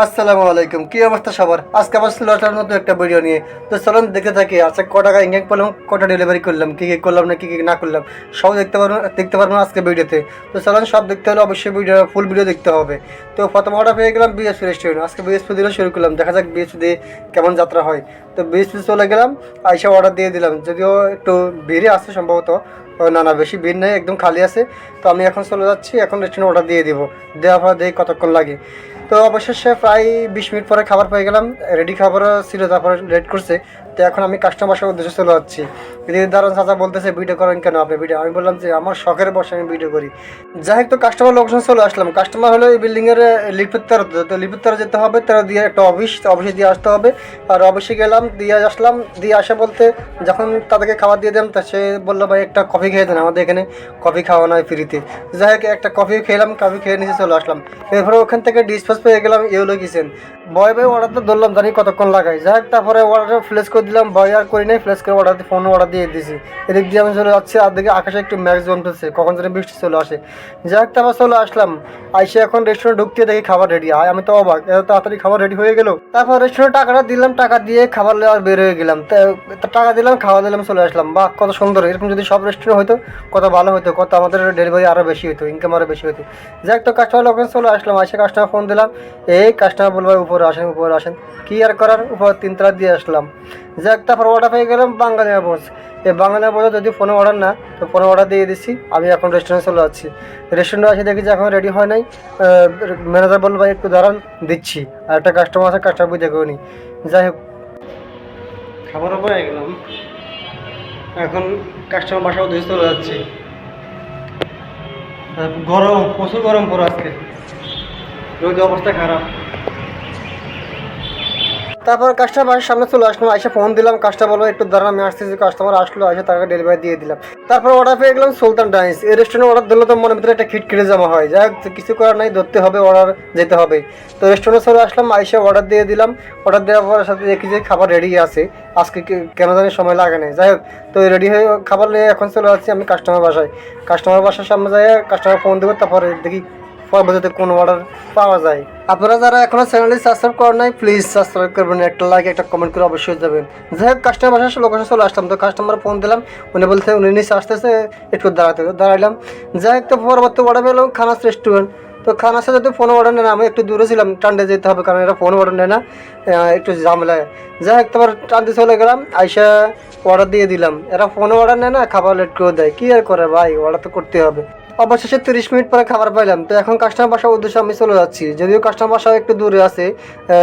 আসসালামু আলাইকুম, কি অবস্থা সবার? আজকে আবার সিলেটার নতুন একটা ভিডিও নিয়ে। তো চলুন দেখতে থাকি আচ্ছা ক টাকা ইনকাম করলাম, কটা ডেলিভারি করলাম, কী কী করলাম না, কী কী না করলাম সব দেখতে পারব দেখতে পারব আজকে ভিডিওতে তো। চলুন, সব দেখতে হলে অবশ্যই ভিডিও ফুল ভিডিও দেখতে হবে। তো প্রথম অর্ডার পেয়ে গেলাম বিএসপি রেস্টুরেন্ট আজকে বিএসপি দিয়ে শুরু করলাম, দেখা যাক বিএসপি দিয়ে কেমন যাত্রা হয়। তো বিএসপি চলে গেলাম, আইসা অর্ডার দিয়ে দিলাম। যদিও একটু ভিড়ে আসছে সম্ভবত না না, বেশি ভিড় নেই, একদম খালি আছে। তো আমি এখন চলে যাচ্ছি, এখন রেস্টুরেন্ট অর্ডার দিয়ে দিব। দেওয়ার পর দেখি কতক্ষণ লাগে। তো অবশেষে প্রায় বিশ মিনিট পরে খাবার পেয়ে গেলাম রেডি খাবারও ছিল, তারপরে লেট করছে। তো এখন আমি কাস্টমার বাসার উদ্দেশ্যে চলে যাচ্ছি। এদিকে দারুণ চাচা বলতেছে ভিডিও করেন কেন আপনি ভিডিও আমি বললাম যে, আমার শখের বসে আমি ভিডিও করি। যাই হোক, তো কাস্টমার লোকেশন চলে আসলাম। কাস্টমার হলো এই বিল্ডিংয়ের লিপিত তেরো তো লিপিত তেরো যেতে হবে, তেরো দিয়ে একটা অফিস অফিসে দিয়ে আসতে হবে। আর অফিসে গেলাম, দিয়ে আসলাম, দিয়ে আসা বলতে যখন তাদেরকে খাবার দিয়ে দিলাম, তা সে বলল, ভাই, একটা কফি খেয়ে দেন, আমাদের এখানে কফি খাওয়ানো হয় ফ্রিতে যাই হোক, একটা কফি খেলাম কফি খেয়ে নিচে চলে আসলাম। এরপরে ওখান থেকে ডিসপাস পেয়ে গেলাম ইউলো কিচেন বয় বয় অর্ডার তো ধরলাম, জানি কতক্ষণ লাগাই যাই হোক, তারপরে অর্ডার ফ্লেস করে দিলাম বয় আর করি নাই ফ্লেস করে অর্ডার ফোন অর্ডার দিয়ে দিয়েছি এদিক দিয়ে আমি চলে যাচ্ছি, আর দিকে আকাশে একটু ম্যাক্স জমতেছে, কখন যেন বৃষ্টি চলে আসে। যাই হোক তারপর চলে আসলাম। আইসে এখন রেস্টুরেন্ট ঢুকতে দেখি খাবার রেডি আয়, আমি তো অবাক, এত তাড়াতাড়ি খাবার রেডি হয়ে গেল। তারপর রেস্টুরেন্ট টাকাটা দিলাম, টাকা দিয়ে খাবার লেওয়ার বের হয়ে গেলাম। টাকা দিলাম, খাওয়া দিলাম, চলে আসলাম। বাহ, কত সুন্দর। এরকম যদি সব রেস্টুরেন্ট হতো কত ভালো হতো কত আমাদের ডেলিভারি আরও বেশি হতো ইনকাম আরও বেশি হতো যাই হোক তো কাস্টমার লোকেশন চলে আসলাম। আসে কাস্টমার ফোন দিলাম। এই কাস্টমার বলব, উপরে আসেন উপরে আসেন। কি আর করার? উপর তিনতলা দিয়ে আসলাম। যাক তারপর অর্ডার পেয়ে গেলাম বাঙালি বস এই বাঙালি বসে যদি ফোনে অর্ডার না, তো ফোনে অর্ডার দিয়ে দিচ্ছি আমি এখন রেস্টুরেন্টে চলে যাচ্ছি। রেস্টুরেন্টে আসে দেখি যে এখন রেডি হয় নাই ম্যানেজার বলল, ভাই, একটু দাঁড়ান, দিচ্ছি। আর একটা কাস্টমার আছে কাস্টমার বুঝে দেখেও নি। যাই হোক। খাবারও পেয়ে গেলাম। এখন কাস্টমার বাসা উদ্দেশ্যে চলে যাচ্ছি। গরম, প্রচুর গরম পড়ো আজকে। রোদ অবস্থা খারাপ। তারপর কাস্টমার সামনে চলে আসলাম এসে ফোন দিলাম কাস্টমার বলব একটু দাঁড়ান আমি আসতেছি। কাস্টমার আসলো এসে তাকে ডেলিভারি দিয়ে দিলাম। তারপর অর্ডার পেয়ে গেলাম সুলতান ডাইন্স এই রেস্টুরেন্টে অর্ডার দিলে তো মনের ভিতরে একটা খিটখিটে জমা হয়। যাই হোক, কিছু করার নাই, ধরতে হবে অর্ডার যেতে হবে। তো রেস্টুরেন্টে চলে আসলাম, আইসে অর্ডার দিয়ে দিলাম। অর্ডার দেওয়ার পর সাথে দেখি যে খাবার রেডি আছে। আজকে কেন জানি সময় লাগে না যাই হোক, তো রেডি হয়ে খাবার নিয়ে এখন চলে আসছি আমি কাস্টমার বাসায়। কাস্টমার বাসার সামনে যাই কাস্টমার ফোন দেবো, তারপরে দেখি পরবর্তীতে কোন অর্ডার পাওয়া যায়? আপনারা যারা এখনও চ্যানেলটি সাবস্ক্রাইব করেন নাই প্লিজ সাবস্ক্রাইব করবেন, একটা লাইক একটা কমেন্ট করে অবশ্যই যাবেন যাই হোক কাস্টমার বাসার লোকেশন চলে আসলাম। তো কাস্টমার ফোন দিলাম, উনি বলতে উনি নিচে আসতেছে, একটু দাঁড়াতে, দাঁড়াইলাম। যাই হোক, তো পরবর্তী অর্ডার পেলাম খানাস রেস্টুরেন্ট তো খানাসে যদি ফোন অর্ডার নেয় না, আমি একটু দূরে ছিলাম টান্ডে যেতে হবে, কারণ এরা ফোন অর্ডার নেয় না একটু ঝামেলায়। যাই হোক, তারপর টান্ডে চলে গেলাম, আইসা অর্ডার দিয়ে দিলাম। এরা ফোনে অর্ডার নেয় না, খাবার লেট করে দেয়। কী আর করে ভাই অর্ডার তো করতে হবে। অবশেষে তিরিশ মিনিট পরে খাবার পাইলাম। তো এখন কাস্টমার বাসার উদ্দেশ্যে আমি চলে যাচ্ছি। যদিও কাস্টমার বাসা একটু দূরে আছে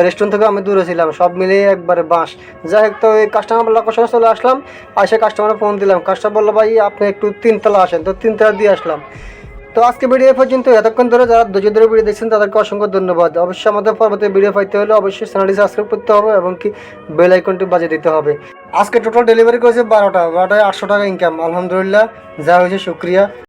রেস্টুরেন্ট থেকে আমি দূরে ছিলাম, সব মিলিয়ে একবারে বাঁশ। যাই হোক, তো এই কাস্টমার লোকেশনে চলে আসলাম, আসে কাস্টমারে ফোন দিলাম। কাস্টমার বলল, ভাই, আপনি একটু তিনতলা আসেন। তো তিনতলা দিয়ে আসলাম। তো আজকে ভিডিও পর্যন্ত, এতক্ষণ ধরে যারা ধৈর্য ধরে ভিডিও দেখছেন, তাদেরকে অসংখ্য ধন্যবাদ। অবশ্যই আমাদের পরবর্তী ভিডিও পাইতে হলে অবশ্যই চ্যানেলটি সাবস্ক্রাইব করতে হবে এবং কি বেল আইকনটি বাজিয়ে দিতে হবে। আজকে টোটাল ডেলিভারি করেছে বারোটা, বারোটায় আটশো টাকা ইনকাম আলহামদুলিল্লাহ, যা হয়েছে, শুক্রিয়া।